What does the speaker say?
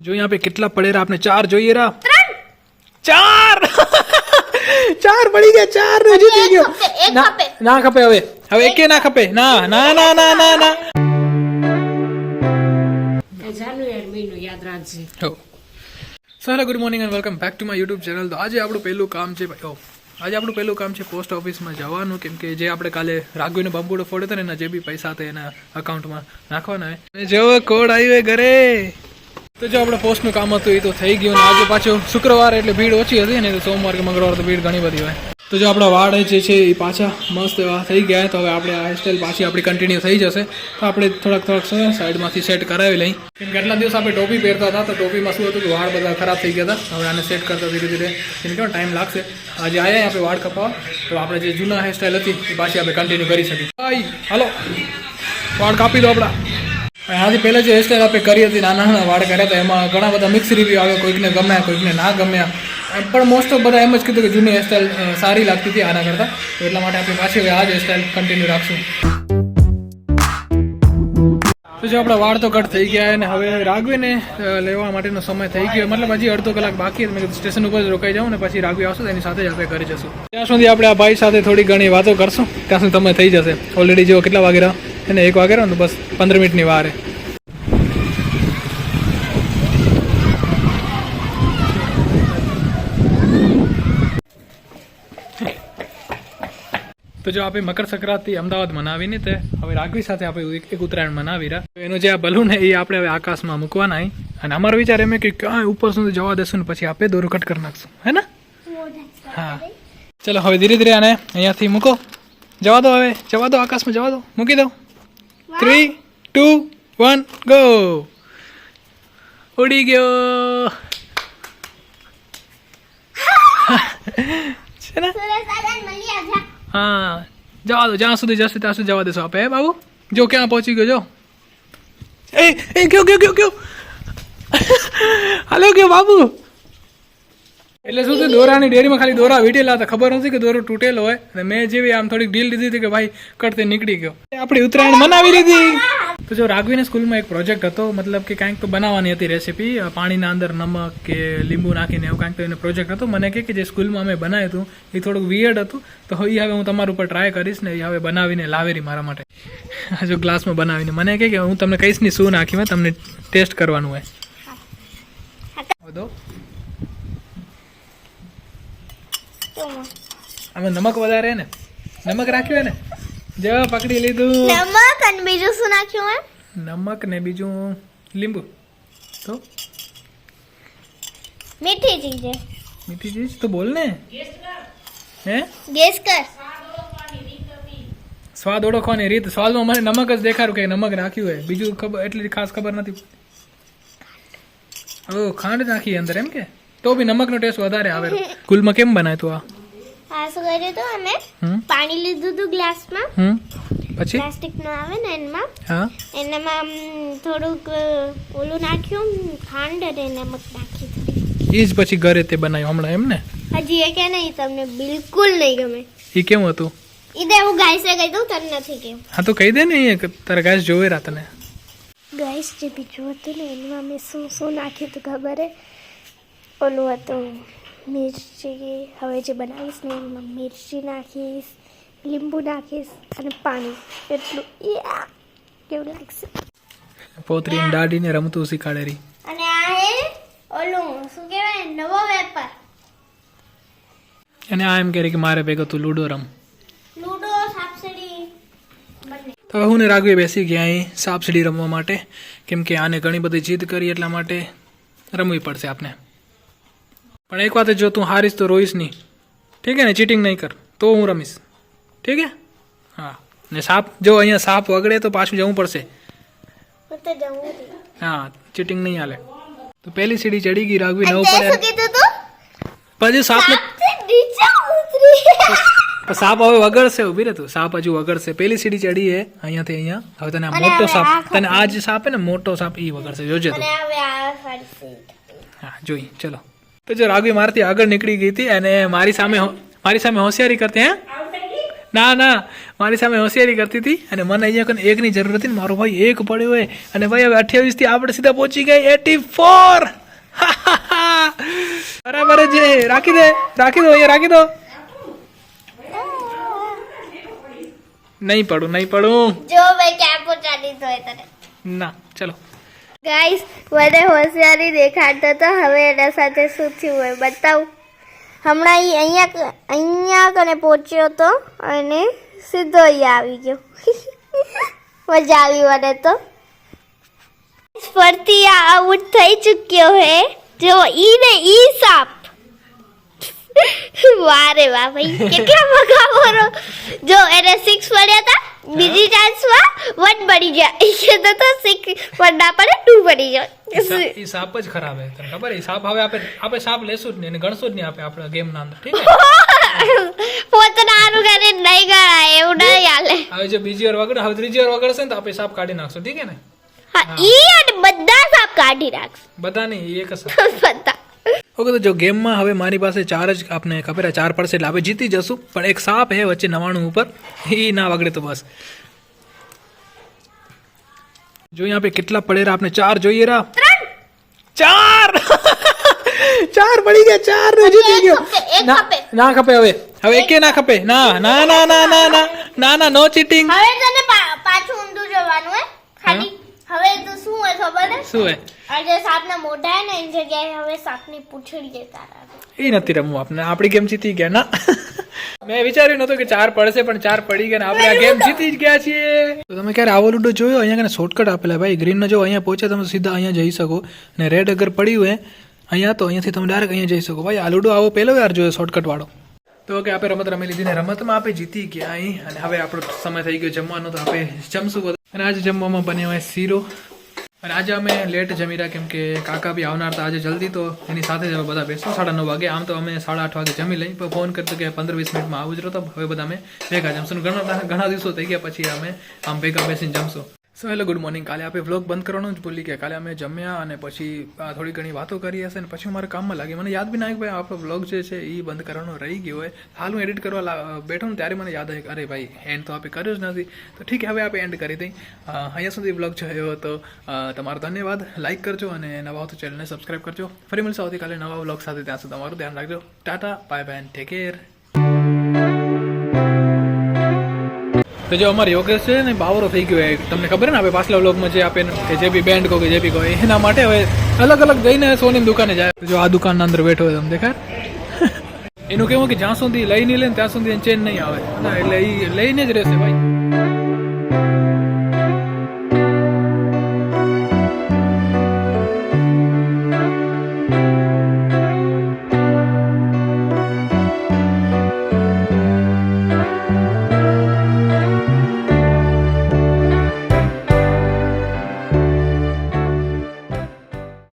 જો यहाँ पे કેટલા પડેરા આપને ચાર જોઈએ રા ચાર ચાર પડી ગયા ચાર નો જીતી એક ગયો ખપે, એક ના- ખપે. ના ખપે હવે હવે એકે ના ખપે ના ના ના ના ના ના જાન્યુઆરી મહિનો યાદ રાખજે હો so hello good morning and welcome back to my YouTube channel તો આજે આપણું પહેલું કામ છે ભાઈ ઓ આજે આપણું પહેલું કામ છે પોસ્ટ ઓફિસમાં જવાનું કેમ કે જે આપણે કાલે રાઘવીને બંબુડો ફોડ્યો હતો ને એના જે બી પૈસા હતા એના અકાઉન્ટમાં નાખવાના હોય જો કોડ આવ્યો હે ઘરે તો જો આપણે પોસ્ટનું કામ હતું, એ તો થઈ ગયું ને આજે પાછું શુક્રવાર એટલે ભીડ ઓછી હતી ને સોમવાર કે મંગળવાર તો ભીડ ઘણી બધી હોય. તો જો આપણા વાળ જે છે એ પાછા મસ્ત એવા થઈ ગયા તો હવે આપણે આ હેરસ્ટાઈલ પાછી આપણી કન્ટિન્યુ થઈ જશે. તો આપણે થોડાક થોડાક સાઈડમાંથી સેટ કરાવી લઈ. કેમ કેટલા દિવસ આપણે ટોપી પહેરતા હતા, તો ટોપીમાં શું હતું કે વાળ બધા ખરાબ થઈ ગયા હતા. હવે આને સેટ કરતા ધીરે ધીરે, કેમ કે ટાઈમ લાગશે. આજે આવ્યા આપણે વાળ કપાવવા. તો આપણે જે જૂના હેરસ્ટાઈલ હતી, એ પાછી આપણે કન્ટિન્યુ કરી શકીએ. હાલો. વાળ કાપી દો આપણા. આનાથી પહેલાં જે હેરસ્ટાઈલ આપણે કરી હતી નાના નાના વાળ કર્યા હતા, એમાં ઘણા બધા મિક્સ રિવ્યૂ આવે કોઈકને ગમ્યા, કોઈકને ના ગમ્યા. પણ મોસ્ટ ઓફ બધા એમ જ કીધું કે જૂની હેરસ્ટાઈલ સારી લાગતી હતી આના કરતાં. તો એટલા માટે આપણે પાછી આ જ હેરસ્ટાઈલ કન્ટિન્યુ રાખશું. તો જો આપણા વાળ તો કટ થઈ ગયા અને હવે રાઘવીને લેવા માટેનો સમય થઈ ગયો. મતલબ હજી અડધો કલાક બાકી મેં સ્ટેશન ઉપર જ રોકાઈ જાઉં ને પછી રાઘવી આવશે એની સાથે જ આપણે ઘરે જશું. ત્યાં સુધી આપણે આ ભાઈ સાથે થોડી ઘણી વાતો કરશું. ત્યાં સુધી તમે થઈ જશે. ઓલરેડી જો કેટલા વાગે રહ્યા? એને એક વાગે રહ્યો ને બસ પંદર મિનિટની વાર તો જો આપણે મકર સંક્રાંતિ અમદાવાદ મનાવીને તે હવે રાખવી સાથે આપણે એક- ઉત્તરાયણ મનાવી રહ્યા. એનું જે આ બલૂન એ આપણે હવે આકાશમાં મૂકવાના. અને અમારો વિચાર એમ કે ક્યાં ઉપર સુધી જવા દેશું ને પછી આપણે દોરો કટ કરી નાખશું. હે ને? હા. ચલો હવે ધીરે ધીરે આને અહીંયાથી મૂકો. જવા દો હવે. જવા દો આકાશમાં જવા દો. મૂકી દો થ્રી ટુ વન ગો ઉડી ગયો. છે ને? હા, જવા દો, જ્યાં સુધી જશે ત્યાં સુધી જવા દેશો આપે બાબુ? જો ક્યાં પહોંચી ગયો, જો. એ એ, કયો કયો કયો કયો? હાલો, કયો, બાબુ? એટલે શું થયું દોરાની ડેરીમાં ખાલી દોરા વીટેલા હતા, ખબર નથી કે દોરો તૂટેલો હોય. અને મેં જેવી આમ થોડીક ડીલ લીધી હતી કે ભાઈ કટતે નીકળી ગયો. આપણી ઉત્તરાયણ મનાવી લીધી. તો જો રાઘવીને સ્કૂલમાં એક પ્રોજેક્ટ હતો મતલબ કે કાંઈક તો બનાવવાની હતી રેસીપી પાણીના અંદર નમક કે લીંબુ નાખીને એવું કાંઈક તો એને પ્રોજેક્ટ હતો. મને કે જે સ્કૂલમાં અમે બનાવ્યું હતું એ થોડુંક વિયર્ડ હતું. તો એ હવે હું તમારા ઉપર ટ્રાય કરીશ ને એ હવે બનાવીને લાવેરી મારા માટે. જો ગ્લાસમાં બનાવીને. મને કહે કે હું તમને કહીશ ને શું નાખી મેં તમને ટેસ્ટ કરવાનું હોય. બધો આમાં નમક વધારે ને? નમક રાખ્યું ને? જો પકડી લીધું. નમક અને બીજું શું નાખ્યું એમ નમક ને બીજું લીંબુ. તો? મીઠી ચીજ મીઠી ચીજ? તો બોલ ને. હે? ગેસ કર. સ્વાદ ઓળખવાની રીત. સ્વાદમાં મને નમક જ દેખાડું કે નમક નાખ્યું હોય. બીજું ખબર એટલી ખાસ ખબર નથી. ઓ ખાંડ નાખી અંદર એમ કે? તો બી નમકનો ટેસ્ટ વધારે આવે. કુલમાં કેમ બનાવ્યું આ? આ શું કર્યું તો અમે પાણી લીધું હતું ગ્લાસમાં. પછી? પ્લાસ્ટિક નો આવે ને એમાં. હા. એનામાં થોડુંક ઓલું નાખ્યું ખાંડ અને નમક નાખી એ જ પછી ઘરે તે બનાવ્યું હમણાં એમ ને? હજી એ કે નહીં તમને બિલકુલ નહીં ગમે. એ કેમ હતું? ઈ તો હું ગાઈસે કહી દઉં તને નથી કેવું. હા તો કહી દે ને કે તારા ગાઈસ જોવે રાતને ગાઈસ જે બીજું હતું ને એમાં મેં શું શું નાખ્યું હતું ખબર હે? ઓલું હતું મિરચી હવે જે બનાવીશ ને એમાં મિર્ચી નાખીશ લીંબુ નાખીશ અને પાણી. એટલું. યા! કેવું લાગશે? પોતરી દાડીને રમતું શીખાડે રી. અને આ હે ઓલું શું કહેવાય નવો વેપાર. અને આ એમ કહે કે મારે ભેગો તું લૂડો રમ. લૂડો સાપસીડી તો હવે હું ને રાઘવી બેસી ગયા અહીં સાપસીડી રમવા માટે. કેમ કે આને ઘણી બધી જીદ કરી એટલા માટે રમવી પડશે આપને. પણ એક વાત જો તું હારીશ તો રોઈશ નહીં. ઠીક હે ને? ચીટિંગ નહીં કર. તો હું રમીશ. ઠીક હે? હા. ને સાપ જો અહીંયા સાપ વગડે તો પાછું જવું પડશે. હું ચીટિંગ નહીં. હાલે. તો પહેલી સીડી ચડી ગઈ રાઘવી નવ પડે પછી સાપ સાપ હવે વગડશે ઊભી રહે તું. સાપ હજુ વગડશે. પેલી સીડી ચડી હે અહીંયાથી અહીંયા. હવે તને આ મોટો સાપ તને આ જે સાપ હે ને મોટો સાપ એ વગડશે. જોજે તું. હા જોઈ. ચલો. તો જો રાગવી મારાથી આગળ નીકળી ગઈ હતી અને મારી સામે મારી સામે હોશિયારી કરતી હે? ના ના. મારી સામે હોશિયારી કરતી હતી અને મને અહીંયા કને એકની જરૂર હતી ને મારો ભાઈ એક પડ્યો હોય. અને ભાઈ હવે અઠ્યાવીસથી આપણે સીધા પહોંચી ગઈ એટી ફોર બરાબર જે છે. રાખી દે રાખી દો અહીંયા રાખી દો. નહીં પડું નહીં પડું. જો ભાઈ ક્યાં પહોંચાડી દો ના ચલો. ગાઈસ મને હોશિયારી દેખાડતો તો હવે એના સાથે શું થયું હોય બતાવું. હમણાં એ અહીંયા અહીંયા કને પહોંચ્યો તો અને સીધો અહીંયા આવી ગયો. મજા આવી મને તો. ફરતી આઉટ થઈ ચૂક્યો હે. જો ઈ ને ઈ સાપ. વારે વાહ ભાઈ, કેટલા મગા જો, એને સિક્સ પડ્યા હતા બીજી ચાન્સમાં વન બની ગયા એ તો સિક્સ વન ના પડે ટુ બની જાય. એ સાપ જ ખરાબ હે તને ખબર? એ સાપ હવે આપણે આપણે સાપ લેશું જ નહીં અને ગણશું જ નહીં આપણે આપણા ગેમના અંદર ઠીક પોતાનું ઘરે નહીં ગણાય એવું નહીં હાલે. હવે જો બીજી વાર વગડે હવે ત્રીજી વાર વગડશે ને તો આપણે સાપ કાઢી નાખશું ઠીક છે ને? હા ઈ અને બધા સાપ કાઢી નાખશું. બધા નહીં એક સાપ. બધા. ઓકે તો જો ગેમમાં હવે મારી પાસે ચાર જ આપણે ખબર ચાર પડશે એટલે આપણે જીતી જશું. પણ એક સાપ હે વચ્ચે નવાણું ઉપર. એ ના વગડે તો બસ. જો અહીંયા આપણે કેટલા પડે રહ્યા આપણે ચાર જોઈએ રહ્યા ચાર! ચાર પડી ગયા ચાર ને જીતી ગયો. ના ખપે. હવે. હવે એકે ના ખપે. ના ના ના ના ના ના ના ના નો ચીટિંગ હવે તને પાછું ઊંધું જવાનું હે ખાલી. હવે તો શું હે ખબર હે? શું હે? આ જે મોઢા હે ને, એની જગ્યાએ હવે સાપની પૂંછડી છે તારા. એ નથી રમવું આપણે. આપણી ગેમ જીતી ગયા ના. મેં વિચાર્યું નતું કે ચાર પડશે, પણ ચાર પડી ગયા ને આપણે આ ગેમ જીતી જ ગયા છીએ. તો તમે ક્યારે આવો લૂડો જોયો? અહીંયા કને શોર્ટકટ આપેલા ભાઈ. ગ્રીન જો અહીંયા પહોંચે તમે સીધા અહીંયા જઈ શકો. અને રેડ અગર પડ્યું હોય અહીંયા તો અહીંયાથી તમે ડાયરેક્ટ અહીંયા જઈ શકો. ભાઈ, આ લૂડો આવો પહેલો યાર જોયો શોર્ટકટ વાળો. તો કે આપણે રમત રમી લીધી ને રમતમાં આપણે જીતી ગયા અહીં. અને હવે આપણો સમય થઈ ગયો જમવાનો, તો આપણે જમશું અને આજે જમવામાં બન્યો હોય શીરો. અને આજે અમે લેટ જમી રહ્યા, કેમ કે કાકા બી આવનાર હતા આજે જલ્દી, તો એની સાથે જ બધા બેસો સાડા નવ વાગે. આમ તો અમે સાડા આઠ વાગે જમી લઈ પણ ફોન કરતો કે પંદર વીસ મિનિટમાં આવું જ રહ્યો હવે બધા અમે ભેગા જમશું. ઘણા ઘણા દિવસો થઈ ગયા પછી અમે આમ ભેગા બેસીને જમશું. સો હેલો ગુડ મોર્નિંગ કાલે આપણે વ્લોગ બંધ કરવાનું જ ભૂલી ગયા. કાલે અમે જમ્યા અને પછી થોડી ઘણી વાતો કરી હશે અને પછી હું મારા કામમાં લાગી. મને યાદ બી ના ભાઈ આપણો વ્લોગ જે છે એ બંધ કરવાનો રહી ગયો હોય. હાલ હું એડિટ કરવા બેઠો ને ત્યારે મને યાદ આવ્યું અરે ભાઈ એન્ડ તો આપણે કર્યું જ નથી. તો ઠીક, હવે આપણે એન્ડ કરી દઈ. અહીંયા સુધી વ્લોગ જોયો તો તમારો ધન્યવાદ. લાઇક કરજો અને નવા તો ચેનલને સબસ્ક્રાઈબ કરજો. ફરી મળશે આવતીકાલે નવા વ્લોગ સાથે. ત્યાં સુધી તમારું ધ્યાન રાખજો. Tata bye bye take care તો જો અમારે યોગેશ છે ને, બાવરો થઈ ગયો તમને ખબર ને, આપણે પાછલા વ્લોગમાં જે આપે કે જે બી બેન્ડ કહો કે જે બી કહો, એના માટે હવે અલગ અલગ જઈને સોની દુકાને જાય. જો આ દુકાનના અંદર બેઠો હોય તમને દેખાય? એનું કેવું કે જ્યાં સુધી લઈ નહીં લે ત્યાં સુધી ચેન નહીં આવે. એટલે એ લઈને જ રહેશે ભાઈ.